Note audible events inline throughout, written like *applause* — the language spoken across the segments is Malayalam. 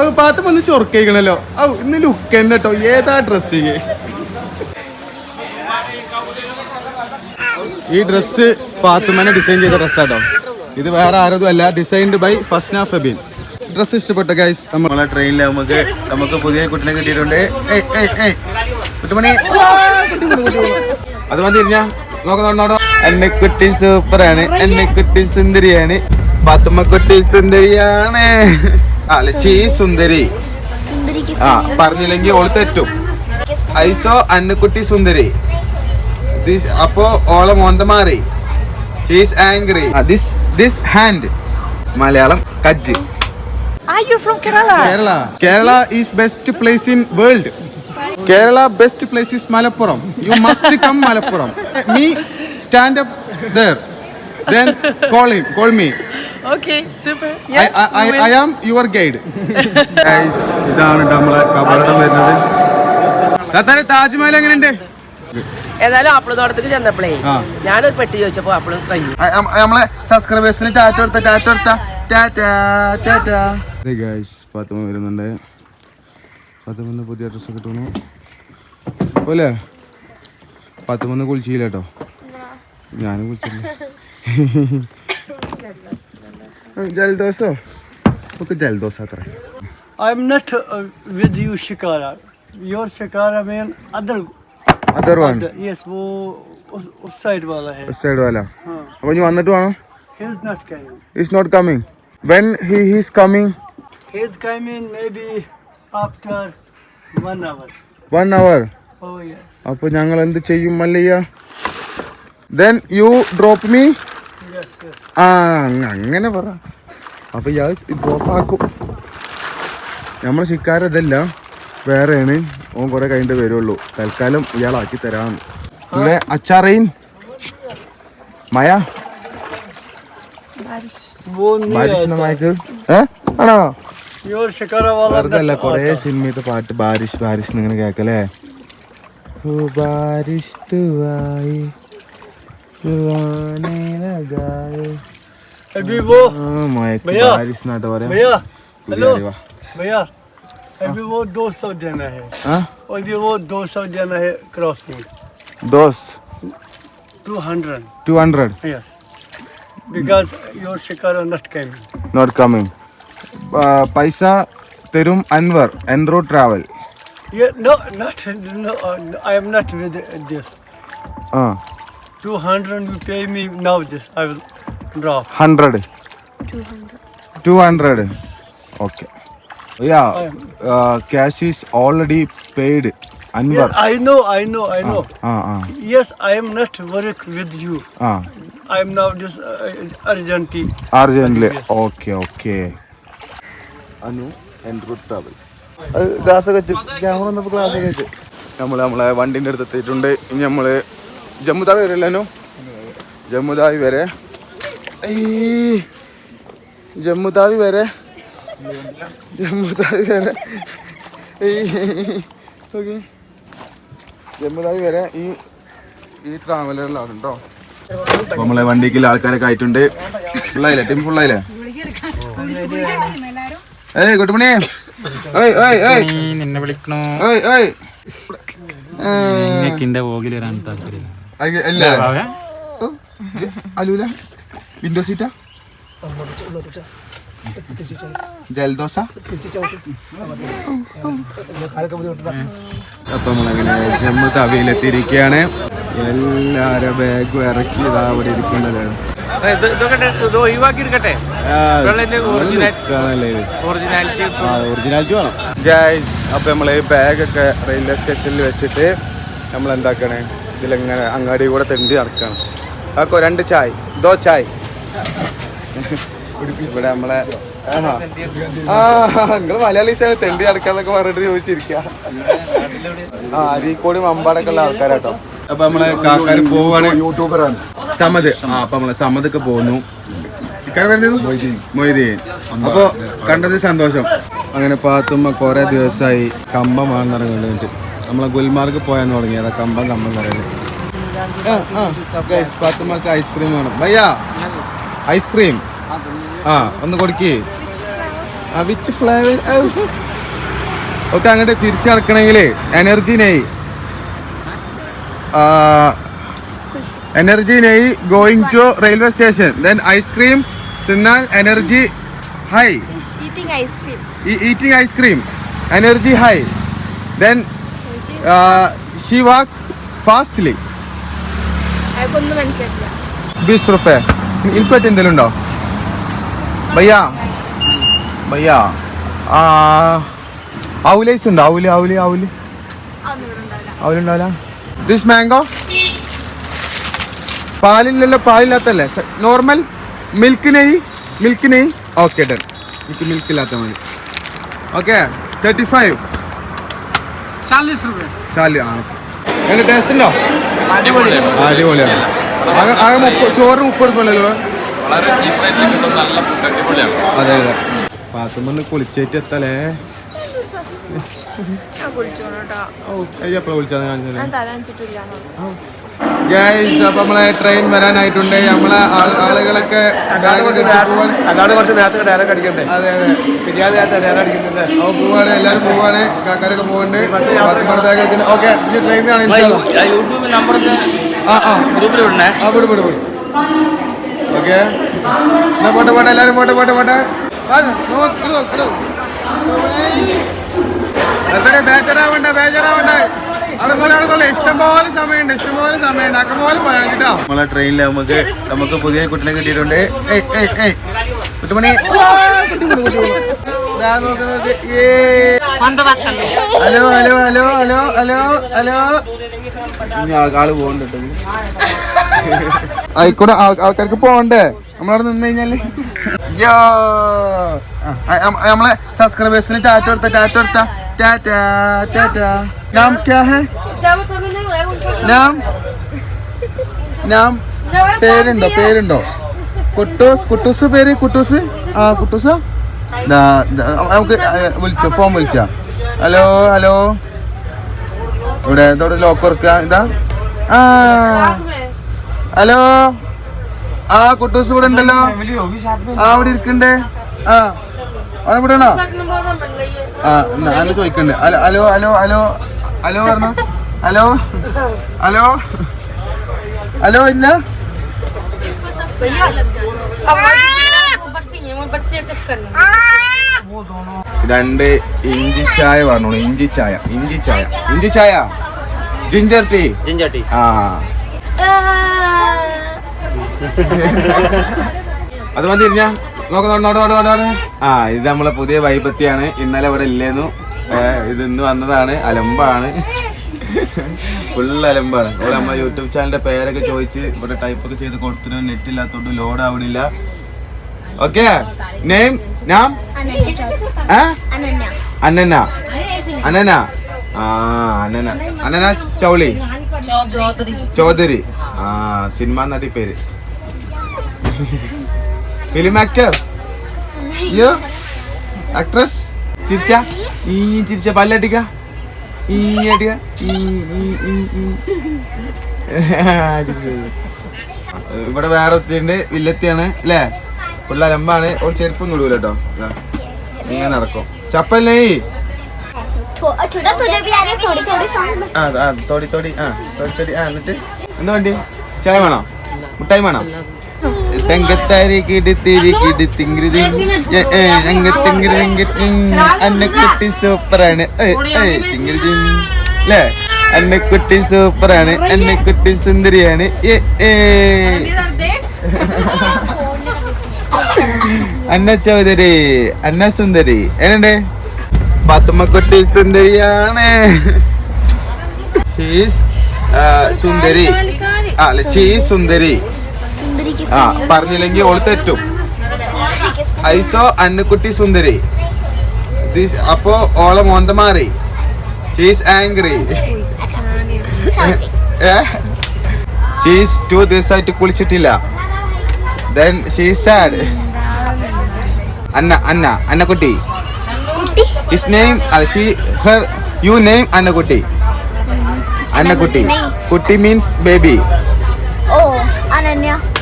അത് വന്ന് ചൊറക്കയിക്കണല്ലോ ഇന്ന് ലുക്ക് എന്നട്ടോ ഏതാ ഡ്രസ്സിങ് ഈ ഡ്രസ്സ് പാത്തുമ്മനെ ഡിസൈൻ ചെയ്ത ഡ്രസ്സാട്ടോ ഇത് വേറെ ആരതും അല്ല. Designed by first Fasna Febin. Dress ഇഷ്ടപ്പെട്ട ഗൈസ് നമ്മളെ ട്രെയിനിൽ നമുക്ക് നമുക്ക് പുതിയ കുട്ടിനെ കിട്ടിയിട്ടുണ്ട്. അത് നോക്കാം നോക്കാം എന്നെ കുട്ടി സൂപ്പറാണ് എന്നെ കുട്ടി സുന്ദരിയാണ്. പാത്തുമ്മ കുട്ടി സുന്ദരിയാണ്. അല്ല? ചീ സുന്ദരി. ആ പറഞ്ഞില്ലെങ്കിൽ ഓൾ തെറ്റും. ഐസോ അന്നക്കുട്ടി സുന്ദരി. This- അപ്പോ ഓളെ മോന്ത മാറി. She's angry this this hand Malayalam കജ്ജ്. Are you from Kerala? Kerala. Kerala is best place in world Kerala best place is Malappuram. You must come Malappuram. Me stand up there then call him call me Okay, super I Yeah. I, your guide will. I am your guide. *laughs* ഇതാണ് നമ്മളെ കബറടം വരുന്നത്. താജ്മഹൽ എങ്ങനെയുണ്ട്? ഏതായാലും ആപ്പിളത്തോട്ടത്തേക്ക് ചെന്നപ്പോഴേ ആ. ഞാനൊരു പെട്ടി ചോദിച്ചപ്പോ കഴിഞ്ഞു. ആ, നമ്മളെ സബ്സ്ക്രൈബേഴ്സിന് ടാറ്റ വരുന്നുണ്ട്. പുതിയ ഡ്രസ്സ് കിട്ടുന്നു പോലെ പത്തുമന്ന് കുളിച്ചില്ല കേട്ടോ. ഞാനും കുളിച്ചില്ല. *laughs* *laughs* ജലദോഷോ ഒക്കെ ജലദോഷം അത്ര I'm not uh, with you, Shikara. Your Shikara mean other. Other one other- Yes, वो उस, उस side वाला है. സൈഡ് വാല हाँ. അപ്പൊ ഇനി വന്നിട്ട് വേണം He's not coming. Is not coming when he he's coming He's coming maybe after one hour. One hour Oh yes. അപ്പൊ ഞങ്ങൾ എന്ത് ചെയ്യും Mallaiah then you drop me Yes, yes. ആ അങ്ങനെ പറ. അപ്പൊ ഇയാൾ ഡ്രോപ്പാക്കും നമ്മളെ ശിക്കാരതല്ല വേറെയാണ്. ഓൻ കൊറേ കഴിഞ്ഞ വരുള്ളൂ. തൽക്കാലം ഇയാളാക്കി തരാന്ന് ഇവിടെ അച്ചാറയിൻ? മയ? ആണോ? കൊറേ സിനിമത്തെ പാട്ട് ബാരിഷ് ബാരിഷ് ഇങ്ങനെ കേക്കല്ലേ ബാരിഷ് തുവായി लगाए वो भैया बारिश ना डरे भैया हेलो भैया अभी वो दो सौ जाना है अभी वो दो सौ जाना है crossing those two hundred two hundred yes because your shikar are not coming. Not coming. Uh, Paisa Terum Anwar, Enro Travel. Yeah, no, not no. I am not with this. Ah. Uh. 200 you pay me now this i will drop 100 200 200 okay yeah uh, cash is already paid Anwar. Yeah, I know, I know, I know. Ah, ah, ah. Yes, I am not work with you. Ah. I am now just uh, urgently. Urgently. Yes. Okay, okay. and എന്റെ travel. ക്ലാസ് ഒക്കെ വെച്ച് ക്യാമറ വന്നപ്പോൾ ക്ലാസ് ഒക്കെ വെച്ച് നമ്മൾ നമ്മളെ വണ്ടീന്റെ അടുത്ത് എത്തിയിട്ടുണ്ട് ഇനി നമ്മൾ ജമ്മുതാവി വരെ അനു? ജമ്മുതാവി വരെ. ഏയ്. ജമ്മുതാവി വരെ. ജമ്മുതാവി വരെ. ഓക്കെ ജമ്മുതാവി വരെ ഈ ഈ ട്രാവലറിലാണ് കേട്ടോ നമ്മളെ വണ്ടിക്ക് ആൾക്കാരൊക്കെ ആയിട്ടുണ്ട്. ഫുള്ളായില്ലേ? ടീം ഫുള്ളായില്ലേ? ഏയ് ഗുഡ് മോർണിംഗ്. ഏയ് ഏയ് ഏയ്. നിന്നെ വിളിക്കണോ? ഏയ് ഏയ്. നിങ്ങൾക്ക് എന്റെ വോഗിൽ വരാൻ താല്പര്യം അയ്യ, അല്ല. അലൂല? വിൻഡോ സീറ്റാ ജലദോശ? അപ്പൊ നമ്മളങ്ങനെ ജമ്മു തവിയിലെത്തിയിരിക്കുകയാണ്. എല്ലാരും ബാഗ് ഇറക്കി ഇതാ അവിടെ ഇരിക്കുന്നത് ഗൈസ് അപ്പൊ നമ്മൾ ബാഗൊക്കെ റെയിൽവേ സ്റ്റേഷനിൽ വെച്ചിട്ട് നമ്മൾ എന്താക്കണേ ഇതിലെങ്ങനെ അങ്ങാടി കൂടെ തെണ്ടി നടക്കണം. ആക്കോ രണ്ട് ചായ്. ദോ ചായ്. ഇവിടെ നമ്മളെ. ആ നിങ്ങൾ മലയാളീസാണ് തെണ്ടി നടക്കാന്നൊക്കെ പറഞ്ഞിട്ട് ചോദിച്ചിരിക്ക. ആ അരീക്കോട് മമ്പാടൊക്കെ ഉള്ള ആൾക്കാരാട്ടോ. അപ്പൊ നമ്മളെ കാക്കാര് പോവാണ്. യൂട്യൂബറാണ്. സമത് ആ അപ്പൊ നമ്മളെ സമതൊക്കെ ഒക്കെ പോന്നു മൊയ്തീൻ. അപ്പൊ കണ്ടത് സന്തോഷം. അങ്ങനെ പാത്തുമ്മ കൊറേ ദിവസമായി കമ്പം വാങ്ങാറുണ്ട് നമ്മളെ ഗുൽമാർഗ് പോയാൻ തുടങ്ങി. അതാ കമ്പം കമ്പം പറയുന്നത് ഐസ്ക്രീം വേണം. ഭയ്യ ഐസ്ക്രീം ആ ഒന്ന് കൊടുക്കി. വിച്ച് ഫ്ലേവർ ഓക്കെ അങ്ങോട്ട് തിരിച്ചു നടക്കണമെങ്കിൽ എനർജി നെയ്. എനർജി നെയ് going to railway station then ice cream തിന്നാൽ energy high eating ice cream energy high then she walk fastly. Bs rupee ഇൽപ്പറ്റ് എന്തെങ്കിലും ഉണ്ടോ ഭയ്യാ? ഭയ്യാ ഔലൈസ് ഉണ്ടോ? ഔലി ഔലി ഔലി. ഔലുണ്ടാവില്ല? ദിസ് മാംഗോ പാലില്ലല്ലോ പാലില്ലാത്തല്ലേ നോർമൽ മിൽക്ക് നെയ്? മിൽക്ക് നെയ്? ഓക്കെ ഡൺ എനിക്ക് മിൽക്ക് ഇല്ലാത്ത മതി. ഓക്കെ തേർട്ടി ഫൈവ് चालीस रुपए ചാലി ആ എങ്ങനെ ടേസ്റ്റ് ഉണ്ടോ ആ, അടിപൊളിയാണ് ആകെ ആകെ മുപ്പത് ചോറ് മുപ്പത് ഉറുപ്പല്ലോ വളരെ ചീപ്പ് റേറ്റിൽ കിട്ടുന്ന നല്ല ഫുഡ് അടിപൊളിയാണ് അതെ അതെ പാത്തുമ്പന്ന് കുളിച്ചേറ്റ് എത്തലേ ഞാൻ കുളിച്ചോളൂ കേട്ടോ ഓ എപ്പോഴാ വിളിച്ചത് ഞാൻ ഞാൻ തല അണിച്ചിട്ടില്ല ഗൈസ് അപ്പൊ നമ്മളെ ട്രെയിൻ വരാനായിട്ടുണ്ട്. നമ്മളെ ആളുകളൊക്കെ അല്ലാണ്ട് കുറച്ച് നേരത്തെ ഡയറക്റ്റ് അടിക്കണ്ടേ? അതെ അതെ. പോവാണ് എല്ലാരും പോവാണ്. കാക്കാരൊക്കെ പോകുന്നുണ്ട് ഓക്കെ ഇനി ട്രെയിൻ ആണ് യൂട്യൂബ് നമ്പർ ആ ആ ഗ്രൂപ്പിൽ വിടണേ. ആ വിട് വിട് വിട്. ഓക്കെ എന്നാ പോട്ടെ പോട്ടെ എല്ലാരും പോട്ടെ പോട്ടെ പോട്ടെ. ബേജാറാവണ്ട ബേജാറാവണ്ട. നമ്മളെ ട്രെയിനിൽ നമുക്ക് നമുക്ക് പുതിയ കുട്ടിനെ കിട്ടിയിട്ടുണ്ട്. Hello hello hello hello hello hello. ഇനി ആൾ പോകണ്ട ആയിക്കോട്ടെ ആൾ- ആൾക്കാർക്ക് പോകണ്ടേ? നമ്മളവിടെ നിന്ന് കഴിഞ്ഞാൽ. നമ്മളെ സബ്സ്ക്രൈബേഴ്സിന് ടാറ്റ കൊടുത്ത ടാറ്റ കൊടുത്ത. ടാറ്റ ടാറ്റ. നാം क्या है? नाम? नाम? പേരുണ്ടോ പേരുണ്ടോ? കുട്ടൂസ് കുട്ടൂസ് പേര് കുട്ടൂസ്? ആ കുട്ടൂസ്? നമുക്ക് വിളിച്ചോ ഫോൺ വിളിച്ചാ. Hello hello. ഇവിടെ ഇതോടെ ലോക്ക് ഓർക്കുക ഇതാ. ആ. ഹലോ. ആ കുട്ടൂസ് ഇവിടെ ഉണ്ടല്ലോ. ആ അവിടെ ഇരിക്കണ്ടേ. ആ. അവിടെ ഇവിടെ ആണോ ആ ഞാൻ ചോദിക്കണ്ട്. Hello hello hello. ഹലോ പറഞ്ഞ. ഹലോ. ഹലോ. ഹലോ ഇല്ല രണ്ട് ഇഞ്ചി ചായ പറഞ്ഞോളൂ ഇഞ്ചി ചായ ഇഞ്ചി ചായ. ഇഞ്ചി ചായ? Ginger tea? Ginger tea. ആ. അത് ഇരിഞ്ഞ നോക്ക് നോട്ട് നോട്ട് നോട്ട് നോട്ട്. ആ ഇത് നമ്മളെ പുതിയ വൈപത്തിയാണ്. ഇന്നലെ ഇവിടെ ഇല്ലേന്നു. ഇത് ഇന്ന് വന്നതാണ് അലമ്പാണ്. ഫുൾ അലമ്പാണ്. ഇവിടെ നമ്മളെ യൂട്യൂബ് ചാനലിന്റെ പേരൊക്കെ ചോദിച്ച് ഇവിടെ ടൈപ്പ് ഒക്കെ ചെയ്ത് കൊടുത്തിട്ട് നെറ്റ് ഇല്ലാത്തോണ്ട് ലോഡ് ആവണില്ല ഓക്കെ നെയിം നാം അനന. അനന. ആ അനന. അനന ചൗളി. ചൗധരി ആ സിനിമ നടി പേര്. ഫിലിം ആക്ടർ യോ ആക്ട്രസ് ചിരിച്ച? ഈ ചിരിച്ച പല്ലടിക്ക. ഈ അടിക്ക *laughs* ഇവിടെ വേറെ എത്തിയുണ്ട് വില്ലത്തിയാണ് അല്ലേ? പിള്ളേരമ്പാണ് ഒരു ചെരുപ്പം വിടൂല കേട്ടോ. ഇങ്ങനെ നടക്കും. ചപ്പല്ലേ തൊടി തൊടി ആ തൊടി തൊടി. ആ എന്നിട്ട്? എന്താ വേണ്ടി? ചായ വേണോ? മുട്ടായി വേണോ? തങ്കത്താരി കിടുത്തിരി കിടുത്തിങ്കിരി അന്നക്കുട്ടി സൂപ്പറാണ്. അല്ലേ അന്നക്കുട്ടി സൂപ്പറാണ്. അന്നക്കുട്ടി സുന്ദരിയാണ്. അന്ന ചൗധരി അന്ന സുന്ദരി. എന്നുണ്ട് പാത്തുമ്മക്കുട്ടി സുന്ദരിയാണ്. സുന്ദരി. ആ ചീ സുന്ദരി. ആ പറഞ്ഞില്ലെങ്കിൽ ഓൾ തെറ്റും. ഐസോ അന്നുക്കുട്ടി സുന്ദരി. ദിസ് അപ്പോ ഓളെ മോന്ത മാറി. ഷീസ് ആംഗ്രി ഷീസ് ടു ദിവസമായിട്ട് കുളിച്ചിട്ടില്ല. Then she's sad Anna Anna Annakutty his name she her you name Annakutty Annakutty കുട്ടി means baby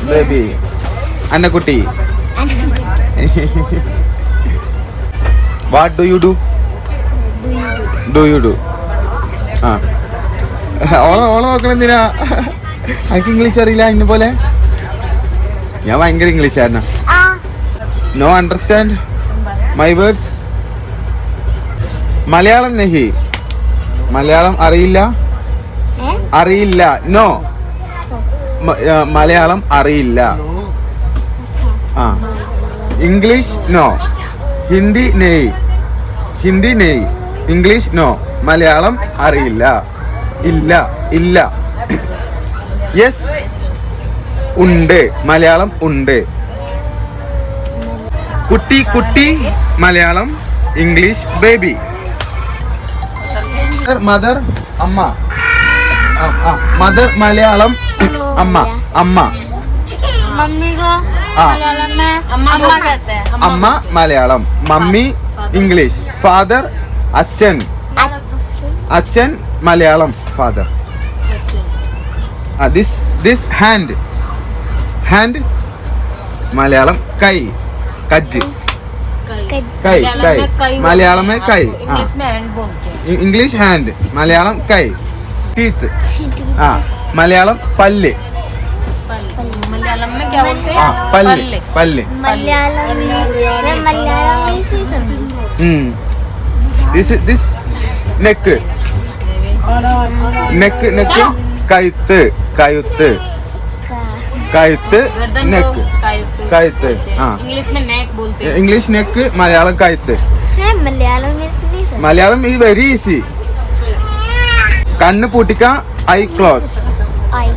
baby. Annakutty. What do you do do you do ആ. ഓളെ ഓളെ നോക്കണം എന്തിനാ? എനിക്ക് ഇംഗ്ലീഷ് അറിയില്ല ഇന്നെ പോലെ? ഞാൻ ഭയങ്കര ഇംഗ്ലീഷ് ആയിരുന്നു. No understand my words Malayalam നെഹി. Malayalam അറിയില്ല? അറിയില്ല. നോ മലയാളം അറിയില്ല. ആ. English no. ഹിന്ദി നെയ്. ഹിന്ദി നെയ്. English no. മലയാളം അറിയില്ല. ഇല്ല ഇല്ല. യെസ് ഉണ്ട്. മലയാളം ഉണ്ട്. കുട്ടി കുട്ടി മലയാളം ഇംഗ്ലീഷ് ബേബി. മദർ അമ്മ. മദർ മലയാളം അമ്മ അമ്മ. അമ്മ മലയാളം. Mummy English. ഫാദർ അച്ഛൻ. അച്ഛൻ. Malayalam. Father this this hand hand Malayalam കൈ. കജ്ജ്. കൈ. കൈ. മലയാളമേ കൈ. ഇംഗ്ലീഷ് ഹാൻഡ് മലയാളം കൈ. ടീത്ത് ആ. മലയാളം പല്ല്. പല്ല് പല്ല്. ദിസ് നെക്ക് നെക്ക് നെക്ക് കഴുത്ത് കഴുത്ത്. കഴുത്ത് നെക്ക് കഴുത്ത് ആ. ഇംഗ്ലീഷ് നെക്ക് മലയാളം കഴുത്ത്. മലയാളം ഈ വെരി ഈസി കണ്ണ് പൂട്ടിക്ക eye close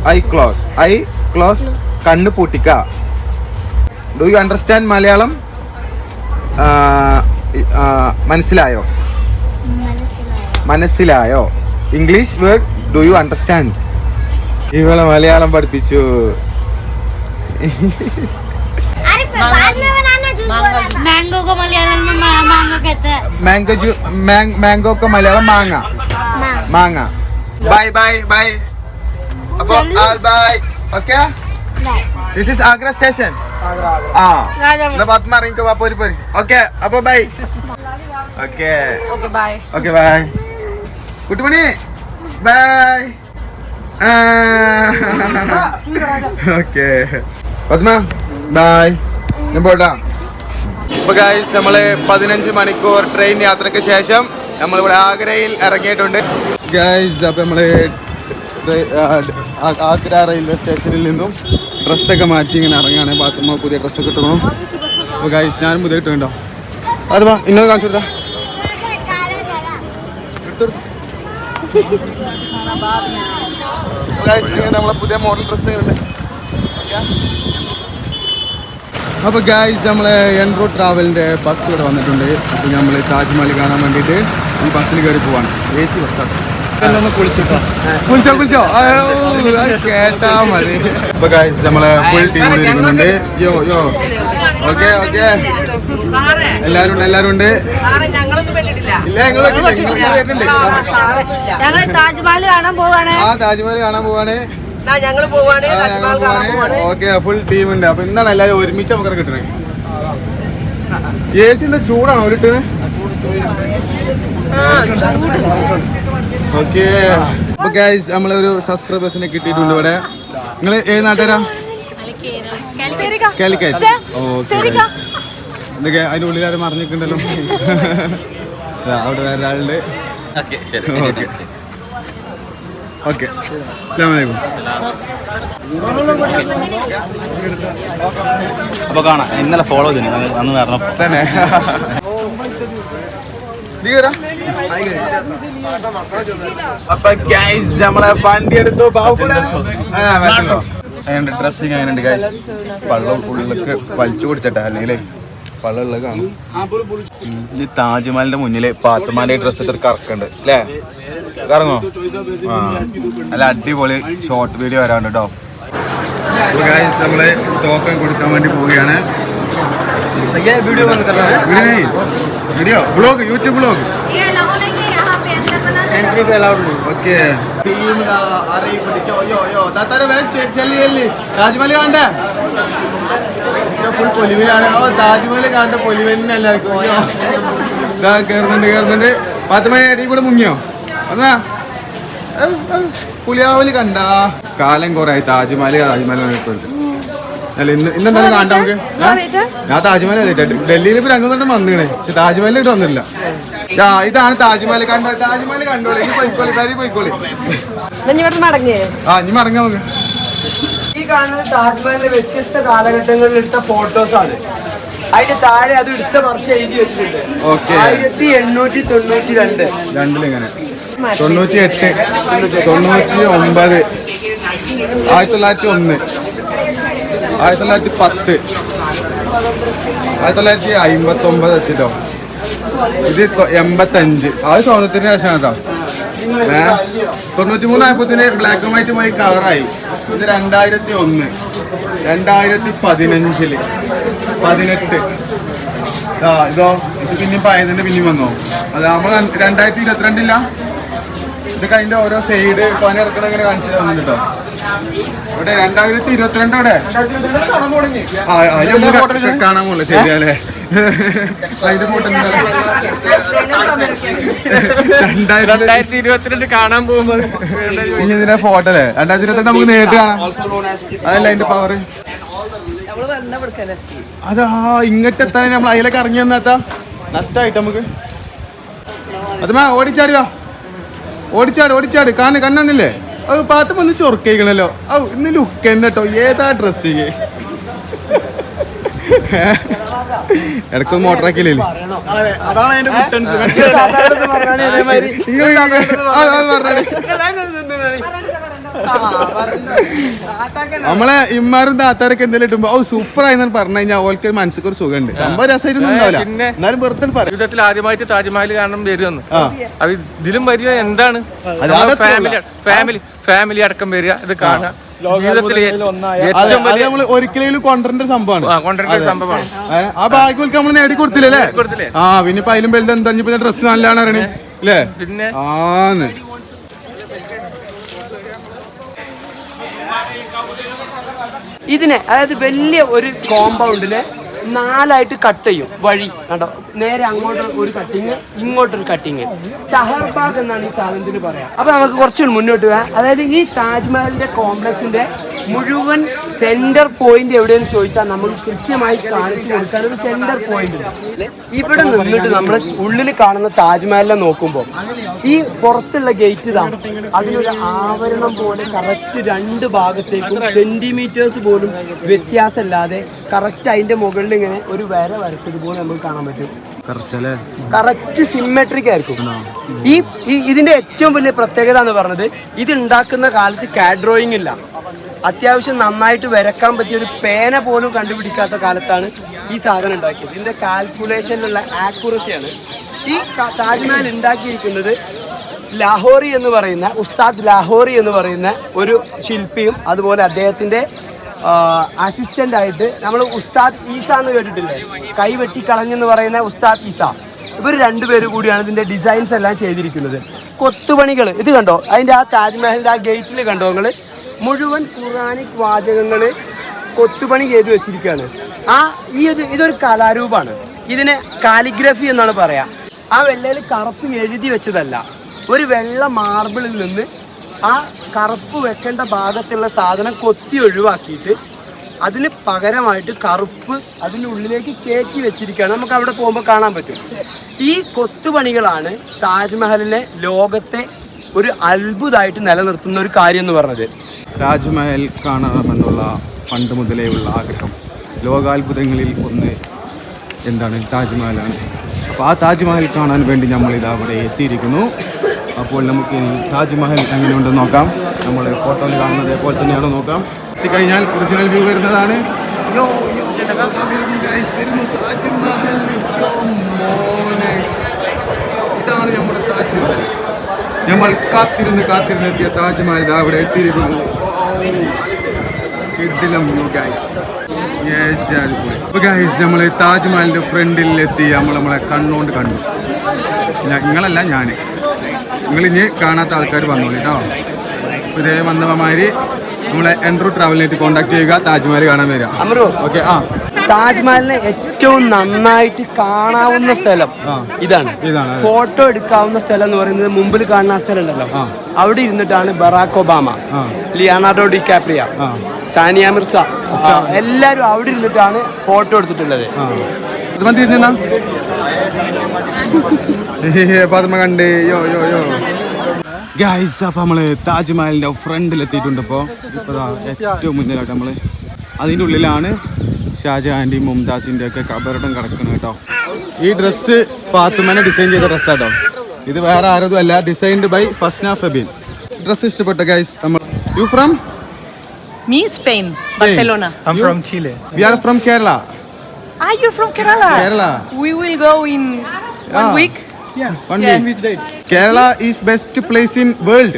eye. Close. Eye close കണ്ണ് പൂട്ടിക്ക. Do you understand Malayalam? മനസ്സിലായോ? മനസ്സിലായോ? English word do you understand ഇവളെ മലയാളം പഠിപ്പിച്ചു. മാംഗോ മാംഗോ മലയാളം മാങ്ങ മാങ്ങ. ബൈ ബൈ ബൈ അപ്പൊ bye okay? This is Agra station ആ. എന്നാ പത്മ ഇറങ്ങിക്കോ വാ പോരി പോരി. ഓക്കെ അപ്പൊ bye. Okay. Okay, bye. Okay bye. Kuttumani bye. Okay. Padma bye. ഞാൻ പോട്ടാ. അപ്പൊ ഗായ്സ് നമ്മൾ പതിനഞ്ച് മണിക്കൂർ ട്രെയിൻ യാത്രയ്ക്ക് ശേഷം നമ്മളിവിടെ ആഗ്രയിൽ ഇറങ്ങിയിട്ടുണ്ട്. ഗായ്സ് അപ്പൊ നമ്മൾ ആഗ്ര റെയിൽവേ സ്റ്റേഷനിൽ നിന്നും ഡ്രസ്സൊക്കെ മാറ്റി ഇങ്ങനെ ഇറങ്ങാണ് ബാത്റൂമിൽ പുതിയ ഡ്രസ്സൊക്കെ ഇട്ടണം അപ്പോൾ ഗൈസ് ഞാനും പുതിയ ഇട്ടുണ്ടോ അത് ഇന്നത് കാണിച്ചു കൊടുത്താ. നമ്മളെ പുതിയ മോഡൽ ഡ്രസ്സ് ഉണ്ട്. അപ്പോൾ നമ്മളെ എൻറോ ട്രാവലിന്റെ ബസ് ഇവിടെ വന്നിട്ടുണ്ട്. അപ്പോൾ നമ്മൾ താജ്മഹൽ കാണാൻ വേണ്ടിയിട്ട് ഈ ബസ്സിൽ കയറി പോവാണ്. എ സി ബസ്സാണ് കുളിച്ചോ കുളിച്ചോ? കേട്ടാ മതി. നമ്മളെ ഫുൾ ടീം ഇരിക്കുന്നുണ്ട്. യോ യോ. ഓക്കെ ഓക്കെ എല്ലാരും ഉണ്ട് എല്ലാരും ഉണ്ട് ഇല്ല ഞങ്ങൾ താജ്മഹൽ കാണാൻ പോവാണ്. ആ താജ്മഹൽ കാണാൻ പോവാണ്. ഞങ്ങൾ പോവാണ് ഓക്കെ ഫുൾ ടീം ഉണ്ട്. അപ്പൊ ഇന്നാണ് എല്ലാരും ഒരുമിച്ച് നമുക്ക് കിട്ടണേ. എ സിന്റെ ചൂടാണോ? ഒരിട്ടത് ഓക്കെ അപ്പൊ ഗൈസ് നമ്മളെ ഒരു സബ്സ്ക്രൈബേഴ്സിനെ കിട്ടിയിട്ടുണ്ട് ഇവിടെ. നിങ്ങൾ ഏത് നാട്ടുകാരാ? കാലിക്കറ്റ്. ഓക്കെ എന്തൊക്കെ അതിന്റെ ഉള്ളിൽ ആരും മറിഞ്ഞിട്ടുണ്ടല്ലോ അവിടെ വേറെ ആളുണ്ട് ഓക്കെ ശരി. ഓക്കെ ഓക്കെ അസ്സാമലൈക്കും അപ്പൊ കാണാം. ഇന്നലെ ഫോളോ ചെയ്തു അന്ന് നേരണം തന്നെ? *laughs* അപ്പൊ ഗൈസ് നമ്മളെ വണ്ടി എടുത്തു. ബാബുണ്ടോ അതിന്റെ ഡ്രസ്സിങ് അങ്ങനെയുണ്ട് ഗൈസ് പള്ളം ഉള്ളിലേക്ക് വലിച്ചു കുടിച്ചിട്ടാ അല്ലെങ്കിൽ പള്ളുള്ള കാണും. ഇനി താജ്മഹലിന്റെ മുന്നിലെ പാത്തുമാന്റെ ഡ്രസ് ഇട്ട് കറക്കുന്നുണ്ട് അല്ലേ? കറങ്ങോ? ആ. നല്ല അടിപൊളി ഷോർട്ട് വീഡിയോ വരാണ്ട് കേട്ടോ ഗൈസ് നമ്മൾ ടോക്കൺ കൊടുക്കാൻ വേണ്ടി പോവുകയാണ്. Video video blog YouTube blog entry पे अलाउड नहीं ഓക്കെ ടീം അറിയിപ്പിടിക്കോ യോ യോ താത്താരെ വേഗം ചെ- ചെല്ലി ചെല്ലി താജ്മഹൽ കാണണ്ടേ ഫുൾ പൊലിവിലാണ് ഓ താജ്മഹൽ കാണണ്ട പൊലിവന്നെ എല്ലാവർക്കും യോ ഇതാ കേറുന്നുണ്ട് കേറുന്നുണ്ട് പാത്തുമ്മ അടി കൂടെ മുങ്ങിയോ എന്നാ പുലിയാവലി കണ്ട കാലം കുറെ ആയി താജ്മഹൽ താജ്മഹൽ ഇപ്പോഴത്തെ അല്ല ഇന്ന് ഇന്ന് എന്തായാലും കാണാൻ നമുക്ക്? ഞാൻ താജ്മഹൽ ഡൽഹിയിൽ ഇപ്പൊ രണ്ടു വന്നിട്ട് വന്നിങ്ങനെ പക്ഷെ താജ്മഹൽ ഇട്ട് വന്നില്ല ആ, ഇതാണ് താജ്മഹൽ കണ്ടോ? താജ്മഹൽ കണ്ടോളി. ഇനി പോയിക്കോളി കാര്യം ഇവിടെ ആ ഇനി മടങ്ങാ നമുക്ക്. ഈ കാണുന്നത് താജ്മഹലിന്റെ വ്യത്യസ്ത കാലഘട്ടങ്ങളിൽ എടുത്ത ഫോട്ടോസ് ആണ്. അതിന്റെ താഴെ അത് എടുത്ത വർഷം എഴുതി വെച്ചിട്ടുണ്ട്. ഓക്കെ. ആയിരത്തി എണ്ണൂറ്റി തൊണ്ണൂറ്റി രണ്ട്. രണ്ടിലിങ്ങനെ. തൊണ്ണൂറ്റി എട്ട് തൊണ്ണൂറ്റി ഒമ്പത് ആയിരത്തി തൊള്ളായിരത്തി ഒന്ന്. ആയിരത്തി തൊള്ളായിരത്തി പത്ത്. ആയിരത്തി തൊള്ളായിരത്തി അമ്പത്തി ഒമ്പത് എത്തിട്ടോ? ഇത് എൺപത്തഞ്ച്. അത് സ്വാതന്ത്ര്യത്തിന് ശേഷമാണ് കേട്ടോ ഏഹ് തൊണ്ണൂറ്റി മൂന്നായപ്പോത്തിന് ബ്ലാക്ക് ആൻഡ് വൈറ്റ് പോയി കളറായി ഇത് രണ്ടായിരത്തി ഒന്ന് രണ്ടായിരത്തി പതിനഞ്ചിൽ പതിനെട്ട്. ആ ഇതോ ഇത് പിന്നെ പയതിന്റെ പിന്നെ വന്നോ? അത് നമ്മൾ രണ്ടായിരത്തി ഇരുപത്തിരണ്ടില്ല ഇതൊക്കെ അതിന്റെ ഓരോ സൈഡ് പനി ഇറക്കണ ഇങ്ങനെ കാണിച്ചു തന്നിട്ടോ ഇവിടെ രണ്ടായിരത്തി ഇരുപത്തിരണ്ടോടെ അവിടെ? ആ ആ, ഇത് കാണാൻ പോലെ ശരിയല്ലേ *laughs* രണ്ടായിരത്തി ഇരുപത്തിരണ്ട് കാണാൻ പോകുമ്പോൾ ഇനി ഇതിന്റെ ഫോട്ടോ അല്ലേ? രണ്ടായിരത്തി ഇരുപത്തിരണ്ട് നമുക്ക് നേരിട്ട് കാണാം. അതല്ല അതിന്റെ പവർ അതാ ഇങ്ങോട്ട് എത്താൻ നമ്മൾ അതിലേക്ക് ഇറങ്ങി വന്നാത്താ നഷ്ടമായിട്ട് നമുക്ക്? അതുമാ ഓടിച്ചാടി വാ. ഓടിച്ചാട് ഓടിച്ചാട്. കാണ് കണ്ണില്ലേ അത് പാത്ത് വന്ന് ചൊറുക്കയിക്കണല്ലോ ഔ ഇന്ന് ലുക്ക് തന്നെ കേട്ടോ ഏതാ ഡ്രസ്സിങ് ഇടയ്ക്ക് മോട്ടറാക്കിയില്ലേ അതാണ് അതിന്റെ കുട്ടൻസ് നിങ്ങൾ പറഞ്ഞേ. നമ്മളെ ഇമ്മാരും താത്താരൊക്കെ എന്തെങ്കിലും ഇട്ടുമ്പോ ഓ സൂപ്പർ ആയി പറഞ്ഞു കഴിഞ്ഞാൽ ഓൾക്ക് മനസ്സിക്ക് ഒരു സുഖമുണ്ട് സംഭവം ഉണ്ടാവില്ല. എന്നാലും വെറുതെ പറയും ജീവിതത്തിൽ ആദ്യമായിട്ട് താജ്മഹൽ കാണണം വരുമെന്ന് ഇതിലും വരിക എന്താണ്? ഫാമിലി ഫാമിലി ഫാമിലി അടക്കം വരിക ഇത് കാണുക. ജീവിതത്തിൽ അതെ ഏറ്റവും അത് വലിയ നമ്മൾ ഒരിക്കലും കൊണ്ടുവരേണ്ട ഒരു സംഭവമാണ്. ആ, കൊണ്ടുവരേണ്ട ഒരു സംഭവമാണ്. ആ ഭാഗ്യം നമ്മൾ നേടി കൊടുത്തില്ലേ? ആ പിന്നെ ഇപ്പൊ അതിലും വലുത് എന്താ? ഇപ്പൊ ഡ്രസ് നല്ലതാണ് അറിയണേ അല്ലേ? പിന്നെ? ആന്ന്. ഇതിനെ അതായത് വലിയ ഒരു കോമ്പൗണ്ടിനെ നാലായിട്ട് കട്ട് ചെയ്യും. വഴി. കണ്ടോ? നേരെ അങ്ങോട്ട് ഒരു കട്ടിങ് ഇങ്ങോട്ടൊരു കട്ടിങ് ചഹർബാഗ് എന്നാണ് ഈ സാധനത്തിന് പറയാം. അപ്പൊ നമുക്ക് കുറച്ചുകൂടി മുന്നോട്ട് പോകാം. അതായത് ഈ താജ്മഹലിന്റെ കോംപ്ലക്സിന്റെ മുഴുവൻ സെന്റർ പോയിന്റ് എവിടെയെന്ന് ചോദിച്ചാൽ നമ്മൾ കൃത്യമായി കാണിച്ചു കൊടുക്കാൻ ഒരു സെന്റർ പോയിന്റ് ഇവിടെ നിന്നിട്ട് നമ്മൾ ഉള്ളിൽ കാണുന്ന താജ്മഹലിനെ നോക്കുമ്പോൾ ഈ പുറത്തുള്ള ഗേറ്റ് ഇതാണ് അതിനൊരു ആവരണം പോലെ കറക്റ്റ് രണ്ട് ഭാഗത്തേക്കും സെന്റിമീറ്റേഴ്സ് പോലും വ്യത്യാസമില്ലാതെ കറക്റ്റ് അതിന്റെ മുകളിൽ ഇങ്ങനെ ഒരു വര വരച്ചതുപോലെ നമുക്ക് കാണാൻ പറ്റും. കറക്റ്റ് സിമ്മെട്രിക് സിമെട്രിക് ആയിരിക്കും. ഈ ഇതിന്റെ ഏറ്റവും വലിയ പ്രത്യേകത എന്ന് പറഞ്ഞത് ഇത് ഉണ്ടാക്കുന്ന കാലത്ത് കാഡ് ഡ്രോയിങ് ഇല്ല. അത്യാവശ്യം നന്നായിട്ട് വരക്കാൻ പറ്റിയ ഒരു പേന പോലും കണ്ടുപിടിക്കാത്ത കാലത്താണ് ഈ സാധനം ഉണ്ടാക്കിയത്. ഇതിന്റെ കാൽക്കുലേഷനിലുള്ള ആക്യുറസിയാണ് ഈ താജ്മഹൽ ഉണ്ടാക്കിയിരിക്കുന്നത് ലാഹോറി എന്ന് പറയുന്ന ഉസ്താദ് ലാഹോറി എന്ന് പറയുന്ന ഒരു ശില്പിയും അതുപോലെ അദ്ദേഹത്തിന്റെ അസിസ്റ്റന്റ് ആയിട്ട് നമ്മൾ ഉസ്താദ് ഈസ എന്ന് കേട്ടിട്ടില്ലേ? കൈ വെട്ടിക്കളഞ്ഞെന്ന് പറയുന്ന ഉസ്താദ് ഈസ. ഇവർ രണ്ടുപേരും കൂടിയാണ് ഇതിന്റെ ഡിസൈൻസ് എല്ലാം ചെയ്തിരിക്കുന്നത്. കൊത്തുപണികൾ ഇത് കണ്ടോ? അതിന്റെ ആ താജ്മഹലിന്റെ ആ ഗേറ്റിൽ കണ്ടോ നിങ്ങൾ മുഴുവൻ ഖുറാനിക് വാചകങ്ങൾ കൊത്തുപണി ചെയ്തു വെച്ചിരിക്കുകയാണ്. ആ ഈ ഇത് ഇതൊരു കലാരൂപമാണ് ഇതിനെ കാലിഗ്രഫി എന്നാണ് പറയാ. ആ വെള്ളയിൽ കറുപ്പ് എഴുതി വെച്ചതല്ല. ഒരു വെള്ള മാർബിളിൽ നിന്ന് ആ കറുപ്പ് വെക്കേണ്ട ഭാഗത്തുള്ള സാധനം കൊത്തി ഒഴിവാക്കിയിട്ട് അതിന് പകരമായിട്ട് കറുപ്പ് അതിനുള്ളിലേക്ക് കയറ്റി വെച്ചിരിക്കുകയാണ്. നമുക്ക് അവിടെ പോകുമ്പോൾ കാണാൻ പറ്റും. ഈ കൊത്തുപണികളാണ് താജ്മഹലിലെ ലോകത്തെ ഒരു അത്ഭുതമായിട്ട് നിലനിർത്തുന്ന ഒരു കാര്യം എന്ന് പറഞ്ഞത്. താജ്മഹൽ കാണണമെന്നുള്ള പണ്ട് മുതലേ ഉള്ള ആഗ്രഹം. ലോകാത്ഭുതങ്ങളിൽ ഒന്ന് എന്താണ്? താജ്മഹലാണ്. അപ്പോൾ ആ താജ്മഹൽ കാണാൻ വേണ്ടി നമ്മൾ അവിടെ എത്തിയിരിക്കുന്നു. അപ്പോൾ നമുക്ക് ഇനി താജ്മഹൽ എങ്ങനെയുണ്ടെന്ന് നോക്കാം. നമ്മൾ ഫോട്ടോയിൽ കാണുന്നത് പോലെ തന്നെയാണ് നോക്കാം. എത്തിക്കഴിഞ്ഞാൽ ഒറിജിനൽ വ്യൂ വരുന്നതാണ്. ഇതാണ് നമ്മുടെ താജ്മഹൽ. നമ്മൾ കാത്തിരുന്ന് കാത്തിരുന്ന് എത്തിയ താജ്മഹൽ ഇതാ അവിടെ എത്തിയിരിക്കുന്നു. കിഡിലം വ്യൂ ഗൈസ് ഗൈസ് നമ്മൾ താജ്മഹലിന്റെ ഫ്രണ്ടിൽ എത്തി. നമ്മൾ നമ്മളെ കണ്ണുകൊണ്ട് കണ്ടു. ഞങ്ങളല്ല നിങ്ങളല്ല ഞാൻ നിങ്ങൾ ഇനി കാണാത്ത ആൾക്കാർ വന്നോളൂ കേട്ടോ. ഇതേ വന്നമാതിരി നമ്മളെ എൻട്രോ ട്രാവലിനായിട്ട് കോൺടാക്ട് ചെയ്യുക താജ്മഹൽ കാണാൻ വരിക. ഓക്കെ ആ. താജ്മഹലിനെ ഏറ്റവും നന്നായിട്ട് കാണാവുന്ന സ്ഥലം ഇതാണ്. ഇതാണ്, ഫോട്ടോ എടുക്കാവുന്ന സ്ഥലം എന്ന് പറയുന്നത് മുമ്പിൽ കാണുന്ന സ്ഥലം ഉണ്ടല്ലോ അവിടെ ഇരുന്നിട്ടാണ് Barack Obama Leonardo DiCaprio Sania Mirza എല്ലാരും അവിടെ ഇരുന്നിട്ടാണ് ഫോട്ടോ എടുത്തിട്ടുള്ളത്. മതി ഇരുന്നാ കണ്ട് യോ യോ യോ ഗൈസ് അപ്പൊ നമ്മൾ താജ്മഹലിന്റെ ഫ്രണ്ടിൽ എത്തിയിട്ടുണ്ട് ഇപ്പോ ഇപ്പൊ ദാ ഏറ്റവും മുന്നിലായിട്ട് നമ്മൾ അതിന്റെ ഉള്ളിലാണ് ഷാജഹാന്റെയും മുംതാസിന്റെ ഒക്കെ കബറിടം കിടക്കുന്നത് കേട്ടോ ഈ ഡ്രസ്സ് പാത്തുമനെ ഡിസൈൻ ചെയ്ത ഡ്രസ്സാട്ടോ ഇത് വേറെ ആരതും അല്ല designed by first Fasna Ebin dress ഇഷ്ടപ്പെട്ട ഗൈസ് നമ്മൾ you from Me, Spain, Barcelona. I'm from Chile. We are from Kerala. Ah, you're from Kerala. Kerala. We will go in one Ah. Week. One week. Kerala is best place in world.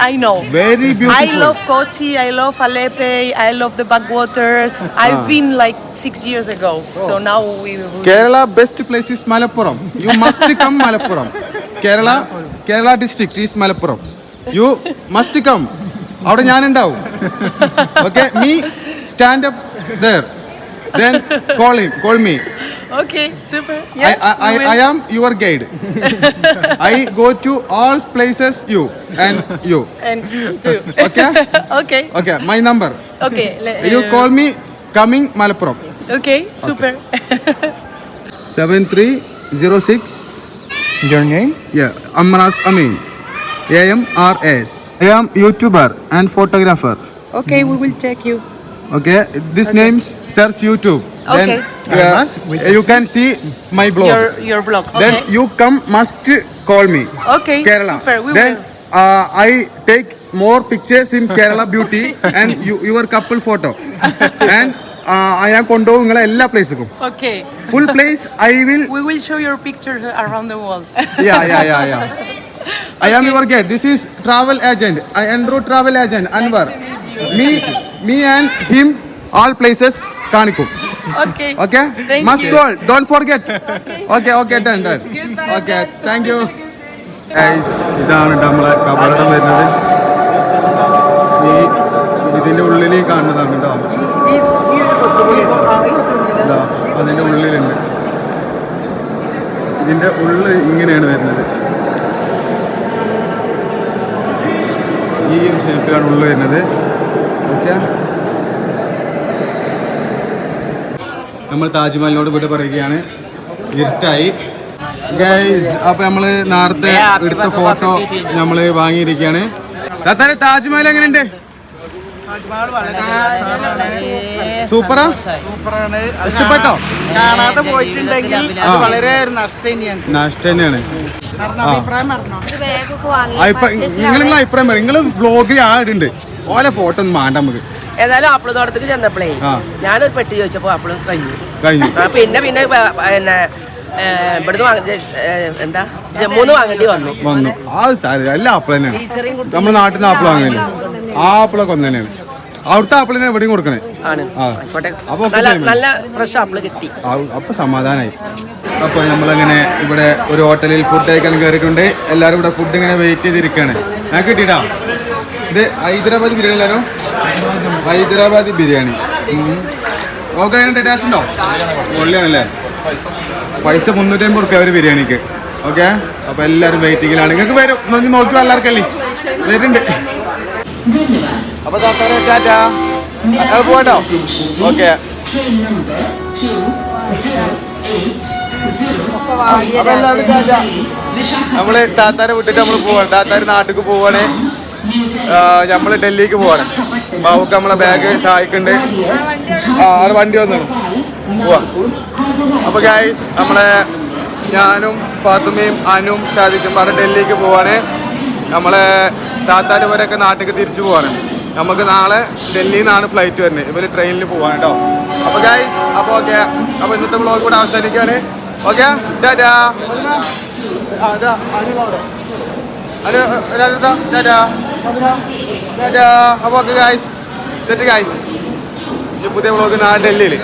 I know. Very beautiful. I love Kochi, I love Alepe, I love the backwaters. I've been like six years ago, so now we will. Kerala best place is Malappuram. You must come Malappuram. Kerala Kerala district is Malappuram. You must come. അവിടെ ഞാനുണ്ടാവും okay me stand up there then call call me Okay, super. I, Yeah, I, we I. I am your guide. *laughs* I go to all places you and you. And too. *laughs* Okay? okay, Okay, my number. okay. le- You uh, call me coming Malappuram. Okay, super. *laughs* Seven three zero six. Your name? Yeah, Amras Amin. A M R S. I am YouTuber and photographer. okay, we will check you Okay, this name's search YouTube. Okay. Then uh, you can see my blog. Your your blog. Then Okay. you come must call me. Okay. Kerala. Super. We then will. uh, I take more pictures in Kerala beauty *laughs* and you, your couple photo. and uh, I am കൊണ്ടുപോകും നിങ്ങളെ എല്ലാ പ്ലേസിലും Okay. Full place I will We will show your pictures around the world. *laughs* yeah yeah yeah yeah i am your guide this is travel agent i andrew travel agent anwar Me me and him all places കാണിക്കും. Okay must go don't forget okay okay done okay thank you. Guys ഇതാണ് നമ്മളെ കബറടം വരുന്നത്. ഈ ഇതിന്റെ ഉള്ളിൽ കാണുന്നതാണ് കേട്ടോ. അതിന്റെ ഉള്ളിലുണ്ട്. ഇതിന്റെ ഉള്ളിൽ ഇങ്ങനെയാണ് വരുന്നത്. ഈ ഒരു ഷേപ്പിലാണ് ഉള്ളിൽ വരുന്നത് ഓക്കെ നമ്മൾ താജ്മഹലിനോട് വിട പറയുകയാണ്. ഇരുട്ടായി. ഗൈസ് അപ്പൊ നമ്മൾ നേരത്തെ എടുത്ത ഫോട്ടോ നമ്മൾ വാങ്ങിയിരിക്കുകയാണ്. താത്താരെ താജ്മഹൽ എങ്ങനെയുണ്ട്? സൂപ്പറാ? സൂപ്പറാണ്. ഇഷ്ടപ്പെട്ടോ? കാണാതെ പോയിട്ടുണ്ടെങ്കിൽ വളരെ ഒരു നഷ്ടം തന്നെയാണ് നഷ്ടം തന്നെയാണ്. നിങ്ങൾ നിങ്ങളെ അഭിപ്രായം പറയും. നിങ്ങൾ വ്ലോഗ് ആടുണ്ട് ഓലെ ഫോട്ടോ ഒന്നും വേണ്ട നമുക്ക്. ഏതായാലും ആപ്പിൾ തോട്ടത്തിൽ ചെന്നപ്പോഴേ. ഞാനൊരു പെട്ടി ചോദിച്ചപ്പോ ആപ്പിൾ കഴിഞ്ഞു. പിന്നെ പിന്നെ പിന്നെ ഇവിടുന്ന് വാങ്ങ എന്താ ജമ്മുന്ന് വാങ്ങേണ്ടി വന്നു. വന്നു. ആ സാരി എല്ലാ ആപ്പിൾ തന്നെയാണ്. ടീച്ചറേയും കുട്ടി നമ്മുടെ നാട്ടിൽ നിന്ന് ആപ്പിൾ വാങ്ങില്ല ആപ്പിളൊക്കെ ഒന്ന് തന്നെയാണ് അവിടുത്തെ ആപ്പിൾ തന്നെ എവിടെയും കൊടുക്കണേ? അപ്പൊ നല്ല ഫ്രഷ് ആപ്പിൾ കിട്ടി. അപ്പൊ സമാധാനായി. അപ്പൊ നമ്മളങ്ങനെ ഇവിടെ ഒരു ഹോട്ടലിൽ ഫുഡ് കഴിക്കാൻ കയറിയിട്ടുണ്ട്. എല്ലാരും ഇവിടെ ഫുഡ് ഇങ്ങനെ വെയിറ്റ് ചെയ്തിരിക്കാണ് ഞാൻ കിട്ടിട്ടാ ഇത് ഹൈദരാബാദ് ബിരിയാണി അല്ലാലോ ഹൈദരാബാദ് ബിരിയാണി. ഓക്കെ അതിന് ഡേറ്റാസ് ഉണ്ടോ? പൊള്ളിയാണല്ലേ? പൈസ മുന്നൂറ്റി അമ്പത് റുപ്യ ഒരു ബിരിയാണിക്ക്. ഓക്കെ? അപ്പൊ എല്ലാവരും വെയിറ്റിങ്ങിലാണ് നിങ്ങൾക്ക് വരും. ഒന്ന് നോക്കി എല്ലാവർക്കല്ലേ വരുന്നുണ്ട്. അപ്പൊ പോകട്ടോ ഓക്കെ. നമ്മൾ താത്താരെ വിട്ടിട്ട് നമ്മൾ പോവാണ്. താത്താര് നാട്ടിക്ക് പോവാണ്. ആ, നമ്മൾ ഡൽഹിക്ക് പോവാണ്. ബാബുക്ക് നമ്മളെ ബാഗ് സഹായിക്കുന്നുണ്ട് ആ വണ്ടി വന്നു പോവാ. അപ്പൊ ഗായ്സ് നമ്മളെ ഞാനും ഫാത്തുമയും അനും സാധിക്കും അവിടെ ഡൽഹിക്ക് പോവാണ്. നമ്മളെ താത്താര് ഇവരൊക്കെ നാട്ടിലേക്ക് തിരിച്ചു പോവാണ്. നമുക്ക് നാളെ ഡൽഹിയിൽ നിന്നാണ് ഫ്ലൈറ്റ് വരുന്നത്. ഇവർ ട്രെയിനിൽ പോവാണ് കേട്ടോ അപ്പൊ ഗൈസ് അപ്പൊ ഓക്കെ അപ്പൊ ഇന്നത്തെ വ്ളോഗ് കൂടെ അവസാനിക്കുകയാണ്. ഓക്കെ ടാറ്റാ. അനു അനു എല്ലാവരും ഗായ്സ് സെറ്റ് ഗൈസ് പുതിയ വ്ളോഗ് നാളെ ഡൽഹിയിൽ